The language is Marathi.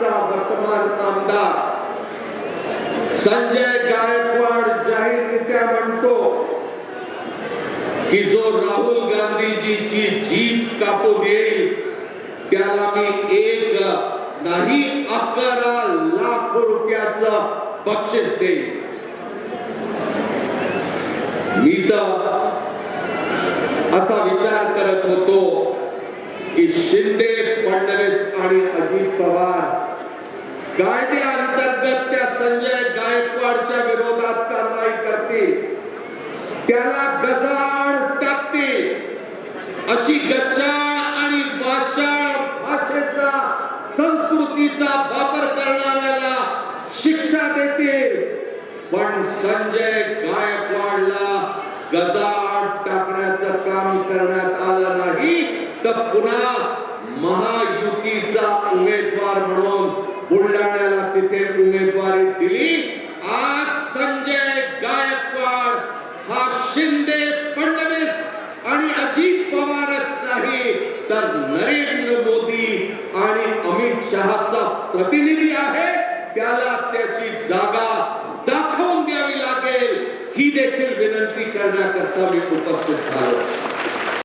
आमचा वर्तमान आमदार. संजय गायकवाड जाहीररित्या म्हणतो की जो राहुल गांधीजीची जीत कापून येईल त्याला मी एक नाही अकरा लाख रुपयाच बक्षीस देईल मी तर असा विचार करत होतो की शिंदे फडणवीस आणि अजित पवार कायद्याअंतर्गत त्या संजय गायकवाडच्या विरोधात कारवाई करतील. त्याला गजाड टाकतील. अशी गच्चा आणि वाचाळ भाषेचा संस्कृतीचा वापर करणाऱ्याला शिक्षा देतील. पण संजय गायकवाडला गजाड टाकण्याचं काम करण्यात आलं नाही तर पुन्हा महायुतीचा उमेदवार म्हणून बुलढाण्याला तिथे उमेदवारी दिली. आज संजय गायकवाड हा शिंदे फडणवीस आणि अजित पवारच नाही तर नरेंद्र मोदी आणि अमित शहाचा प्रतिनिधी आहे. त्याला त्याची जागा दाखवून द्यावी लागेल. ही देखील विनंती करण्याकरता मी उपस्थित झालो.